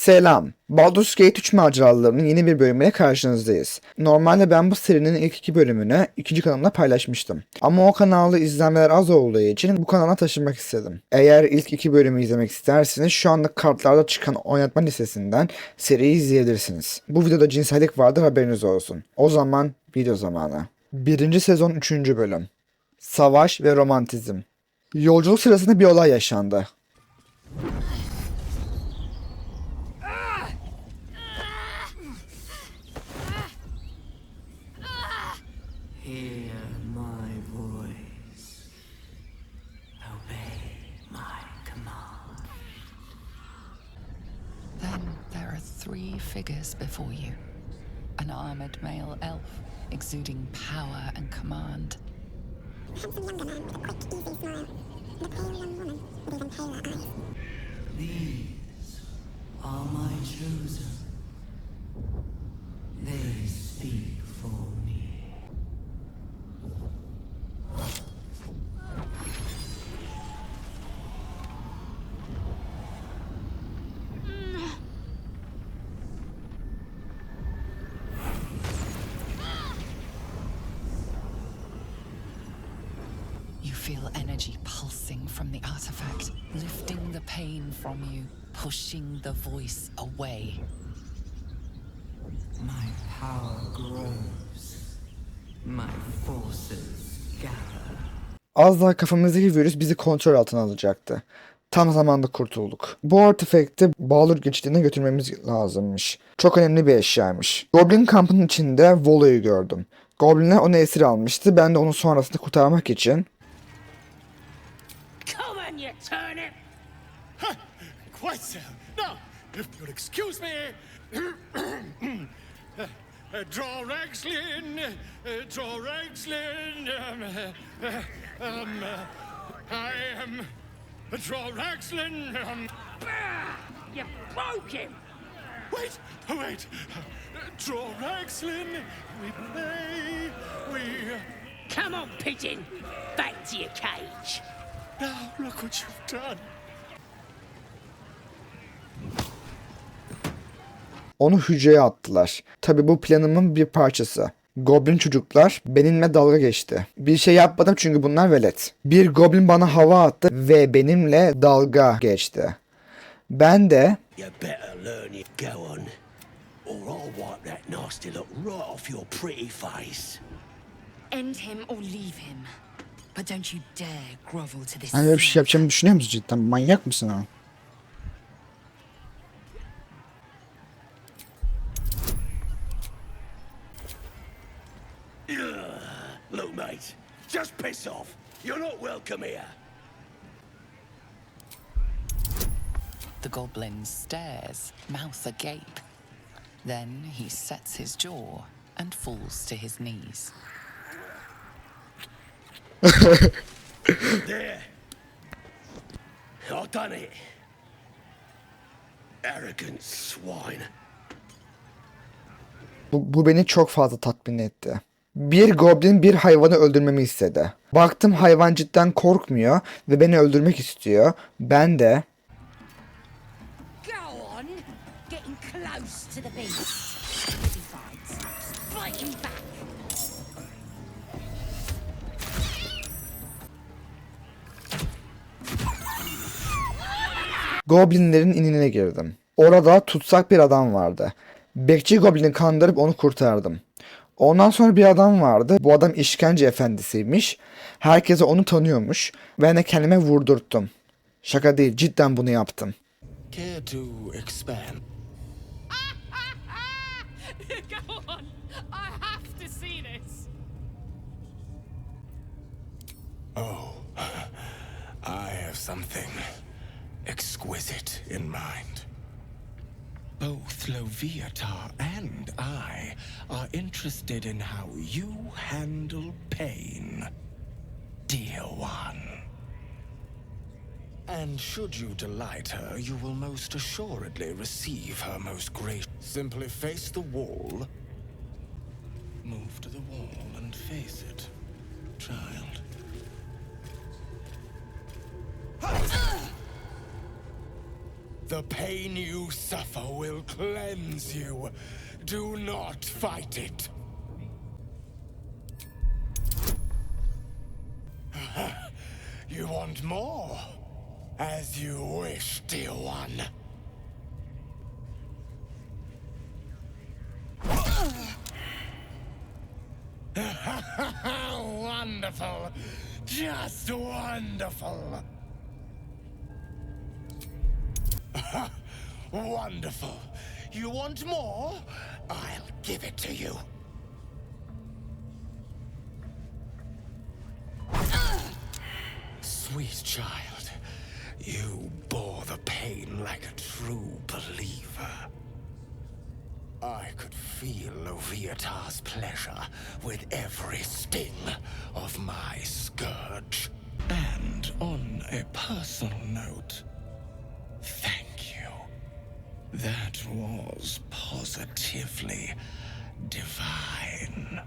Selam. Baldur's Gate 3 maceralarının yeni bir bölümüyle karşınızdayız. Normalde ben bu serinin ilk iki bölümünü ikinci kanalımda paylaşmıştım. Ama o kanalda izlenmeler az olduğu için bu kanala taşımak istedim. Eğer ilk iki bölümü izlemek isterseniz şu anda kartlarda çıkan oynatma listesinden seriyi izleyebilirsiniz. Bu videoda cinsellik vardır haberiniz olsun. O zaman video zamanı. Birinci sezon 3. bölüm. Savaş ve romantizm. Yolculuk sırasında bir olay yaşandı. Hear my voice. Obey my command. Then there are three figures before you an armored male elf exuding power and command, handsome younger man with a quick, easy smile, and a pale young woman with even paler eyes. These are my chosen. They feel energy pulsing from the artifact, lifting the pain from you, pushing the voice away. My power grows. My forces gather. Az daha kafamızdaki virüs bizi kontrol altına alacaktı. Tam zamanda kurtulduk. Bu artefakti Baldur geçtiğine götürmemiz lazımmış. Çok önemli bir eşyaymış. Goblin kampının içinde Volo'yu gördüm. Goblinler onu esir almıştı. Ben de onu sonrasında kurtarmak için Quite so. Now, if you'll excuse me. uh, draw Ragslin, uh, draw Ragslin. Um, uh, uh, um, I am. Draw Ragslin. Um, you broke him! wait, oh, wait. Draw Ragslin. We play. We. Uh, Come on, pigeon! Back to your cage! now, look what you've done. Onu hücreye attılar. Tabi bu planımın bir parçası. Goblin çocuklar benimle dalga geçti. Bir şey yapmadım çünkü bunlar velet. Bir goblin bana hava attı ve benimle dalga geçti. Ben de. End him or leave him. But don't you dare grovel to this. hani böyle bir şey yapacağımı düşünüyor musun cidden? Manyak mısın ha? Goblin stares, mouth agape. Then he sets his jaw and falls to his knees. There. I've done it. Arrogant swine. Bu, bu beni çok fazla tatmin etti. Bir goblin bir hayvanı öldürmemi istedi. Baktım hayvan cidden korkmuyor ve beni öldürmek istiyor. Ben de Goblinlerin inine girdim. Orada tutsak bir adam vardı. Bekçi goblini kandırıp onu kurtardım. Ondan sonra bir adam vardı. Bu adam işkence efendisiymiş. Herkese onu tanıyormuş. Ben de kendime vurdurttum. Şaka değil cidden bunu yaptım. Care to expand? Go on! I have to see this! Oh, I have something exquisite in mind. Both Loviatar and I are interested in how you handle pain, dear one. And should you delight her, you will most assuredly receive her most gracious. Simply face the wall. Move to the wall and face it, child. The pain you suffer will cleanse you. Do not fight it. you want more? As you wish, dear one. Wonderful. Just wonderful. wonderful. You want more? I'll give it to you. Sweet child, you bore the pain like a true believer. I could feel Loviatar's pleasure with every sting of my scourge. And on a personal note, thank you. That was positively divine.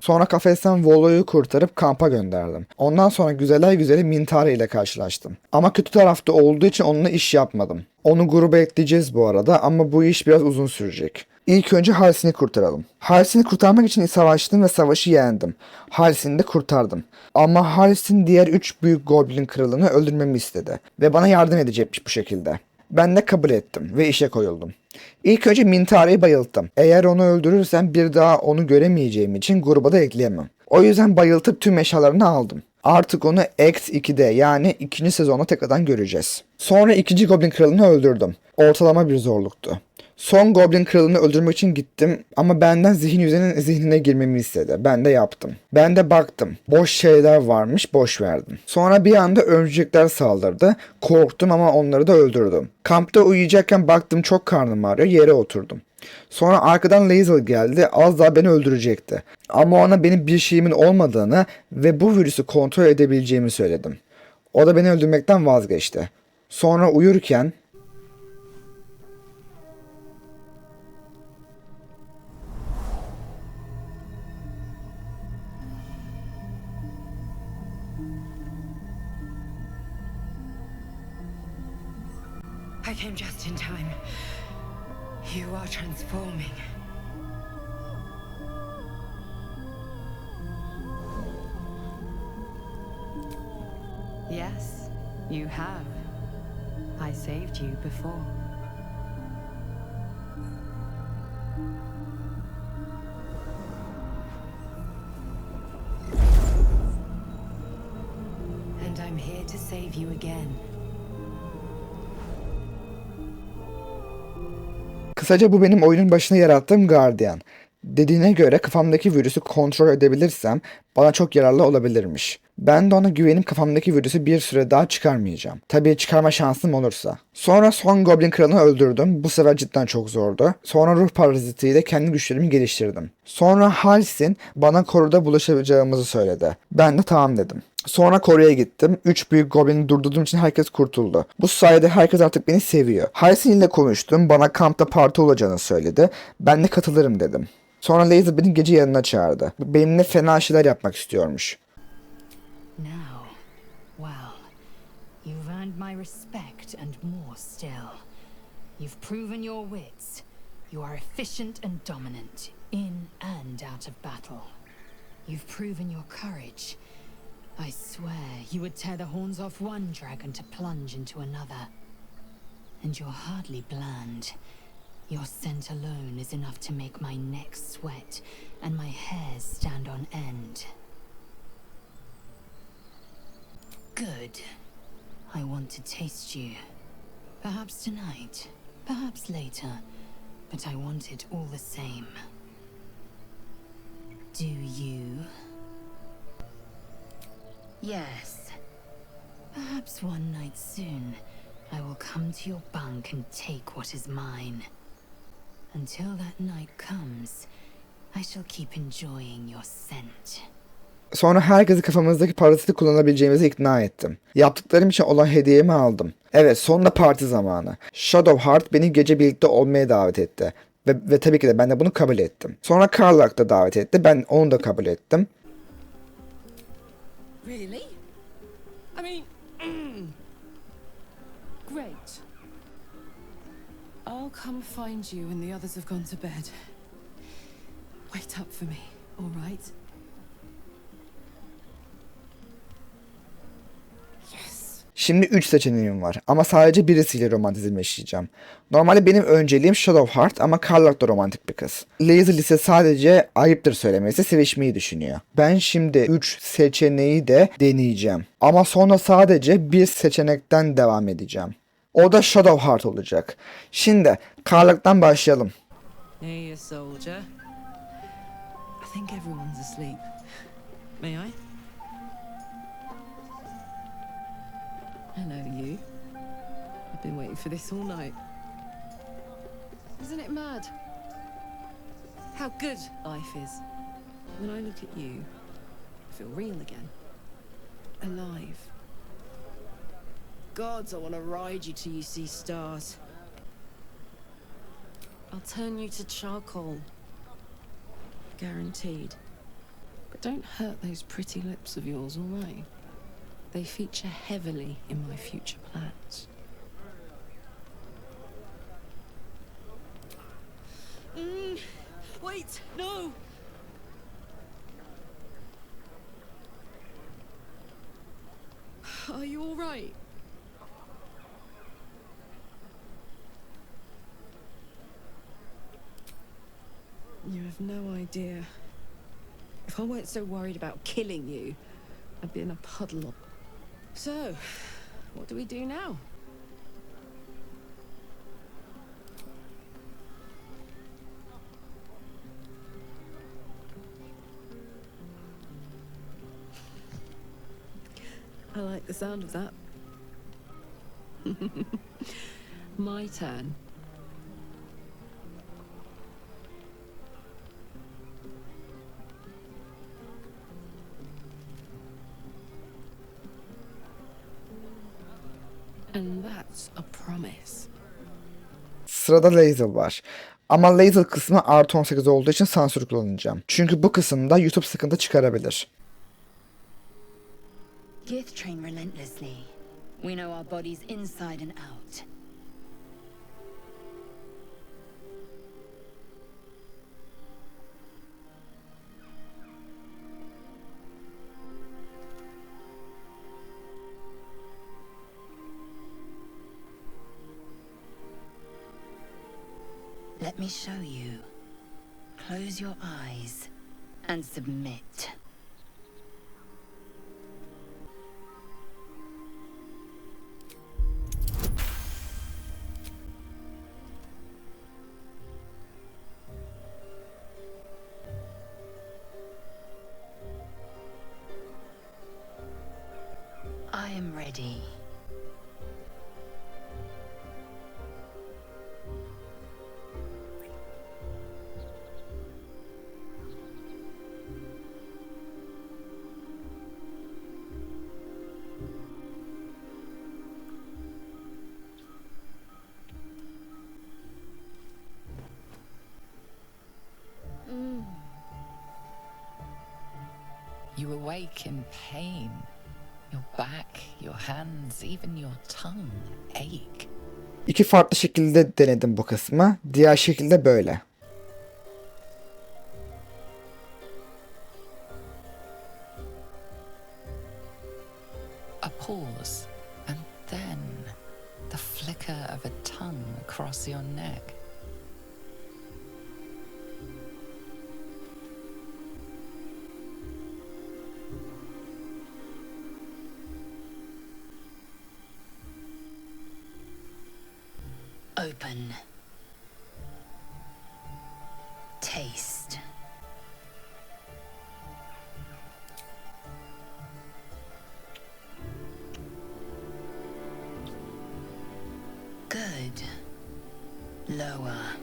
Sonra kafesten Volo'yu kurtarıp kampa gönderdim. Ondan sonra güzeller güzeli Mintara ile karşılaştım. Ama kötü tarafta olduğu için onunla iş yapmadım. Onu gruba ekleyeceğiz bu arada ama bu iş biraz uzun sürecek. İlk önce Halsin'i kurtaralım. Halsin'i kurtarmak için savaştım ve savaşı yendim. Halsin'i de kurtardım. Ama Halsin diğer 3 büyük goblin kralını öldürmemi istedi. Ve bana yardım edecekmiş bu şekilde. Ben de kabul ettim ve işe koyuldum. İlk önce Mintara'yı bayılttım. Eğer onu öldürürsem bir daha onu göremeyeceğim için gruba da ekleyemem. O yüzden bayıltıp tüm eşyalarını aldım. Artık onu X2'de yani ikinci sezonda tekrardan göreceğiz. Sonra ikinci Goblin Kralı'nı öldürdüm. Ortalama bir zorluktu. Son Goblin Kralı'nı öldürmek için gittim ama benden zihin yüzeyinin zihnine girmemi istedi. Ben de yaptım. Ben de baktım. Boş şeyler varmış, boş verdim. Sonra bir anda örümcekler saldırdı. Korktum ama onları da öldürdüm. Kampta uyuyacakken baktım çok karnım ağrıyor, yere oturdum. Sonra arkadan Lazel geldi. Az daha beni öldürecekti. Ama ona benim bir şeyimin olmadığını ve bu virüsü kontrol edebileceğimi söyledim. O da beni öldürmekten vazgeçti. Sonra uyurken I came just in time. You are transforming. Yes, you have. I saved you before. Kısaca bu benim oyunun başına yarattığım Guardian. Dediğine göre kafamdaki virüsü kontrol edebilirsem bana çok yararlı olabilirmiş. Ben de ona güvenip kafamdaki virüsü bir süre daha çıkarmayacağım. Tabii çıkarma şansım olursa. Sonra son Goblin Kralını öldürdüm. Bu sefer cidden çok zordu. Sonra ruh parazitiyle kendi güçlerimi geliştirdim. Sonra Halsin bana koruda bulaşacağımızı söyledi. Ben de tamam dedim. Sonra Kore'ye gittim. Üç büyük goblini durdurduğum için herkes kurtuldu. Bu sayede herkes artık beni seviyor. Halsin ile konuştum. Bana kampta parti olacağını söyledi. Ben de katılırım dedim. Sonra Laser beni gece yanına çağırdı. Benimle fena şeyler yapmak istiyormuş. Now, well, you've earned my respect and more still. You've proven your wits. You are efficient and dominant, in and out of battle. You've proven your courage. I swear you would tear the horns off one dragon to plunge into another. And you're hardly bland. Your scent alone is enough to make my neck sweat and my hairs stand on end. Good. I want to taste you. Perhaps tonight, perhaps later, but I want it all the same. Do you? Yes. Perhaps one night soon, I will come to your bunk and take what is mine. Until that night comes, I shall keep enjoying your scent. Sonra herkesi kafamızdaki paraziti kullanabileceğimizi ikna ettim. Yaptıklarım için olan hediyemi aldım. Evet sonunda parti zamanı. Shadowheart beni gece birlikte olmaya davet etti. Ve, ve tabii ki de ben de bunu kabul ettim. Sonra Karlak da davet etti. Ben onu da kabul ettim. Really? Come find you when the others have gone to bed. Wait up for me, all right? Şimdi 3 seçeneğim var ama sadece birisiyle romantizm yaşayacağım. Normalde benim önceliğim Shadowheart ama Carlock da romantik bir kız. Lazy ise sadece ayıptır söylemesi sevişmeyi düşünüyor. Ben şimdi 3 seçeneği de deneyeceğim. Ama sonra sadece bir seçenekten devam edeceğim. O da Shadowheart olacak. Şimdi Carlock'tan başlayalım. You soldier. I think everyone's asleep. May I? Hello, you. I've been waiting for this all night. Isn't it mad? How good life is. When I look at you, I feel real again. Alive. Gods, I want to ride you till you see stars. I'll turn you to charcoal. Guaranteed. But don't hurt those pretty lips of yours, all right? They feature heavily in my future plans. Mm, wait, no! Are you all right? You have no idea. If I weren't so worried about killing you, I'd be in a puddle. So, what do we do now? I like the sound of that. My turn. Sırada Lazel var. Ama Lazel kısmı artı 18 olduğu için sansür kullanacağım. Çünkü bu kısımda YouTube sıkıntı çıkarabilir. Gith train relentlessly. We know our bodies inside and out. Let me show you. Close your eyes and submit. I am ready. Awake in pain. Your back, your hands, even your tongue ache. İki farklı şekilde denedim bu kısmı. Diğer şekilde böyle. Taste. Good. Lower.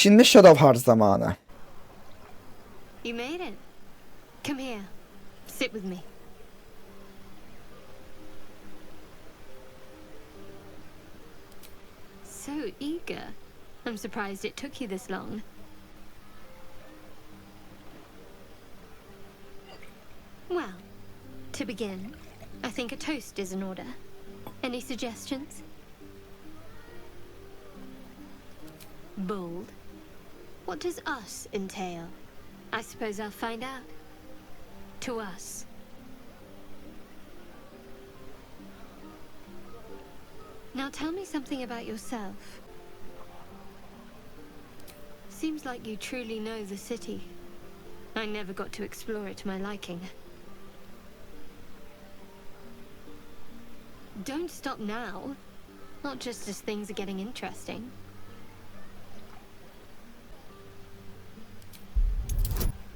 Şimdi Shadowheart zamanı. You made it. Come here. Sit with me. so eager. I'm surprised it took you this long. Well, to begin, I think a toast is in order. Any suggestions? Bold. What does us entail? I suppose I'll find out. To us. Now tell me something about yourself. Seems like you truly know the city. I never got to explore it to my liking. Don't stop now. Not just as things are getting interesting.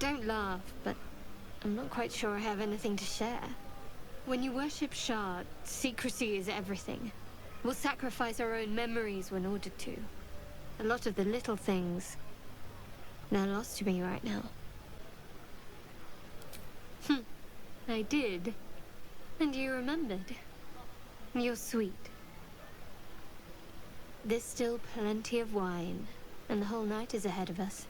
Don't laugh, but I'm not quite sure I have anything to share. When you worship Shard, secrecy is everything. We'll sacrifice our own memories when ordered to. A lot of the little things, they're lost to me right now. Hm, I did. And you remembered. You're sweet. There's still plenty of wine, and the whole night is ahead of us.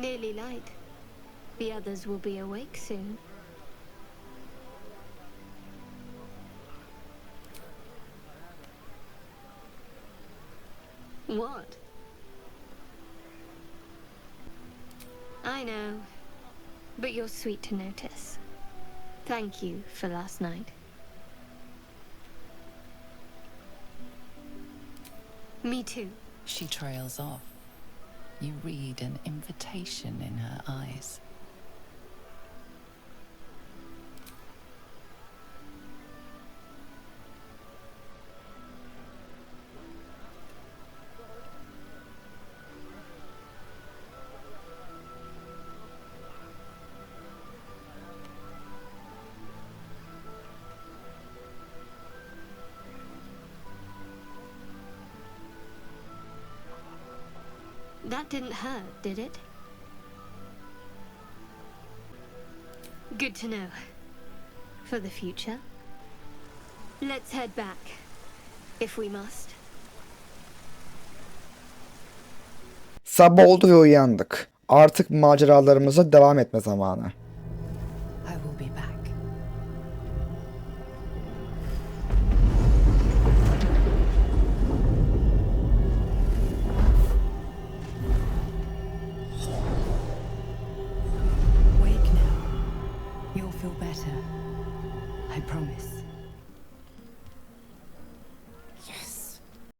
Nearly light. The others will be awake soon. What? I know, but you're sweet to notice. Thank you for last night. Me too. She trails off. You read an invitation in her eyes. That didn't hurt, did it? Good to know. For the future. Let's head back. If we must. Sabah oldu ve uyandık. Artık maceralarımıza devam etme zamanı.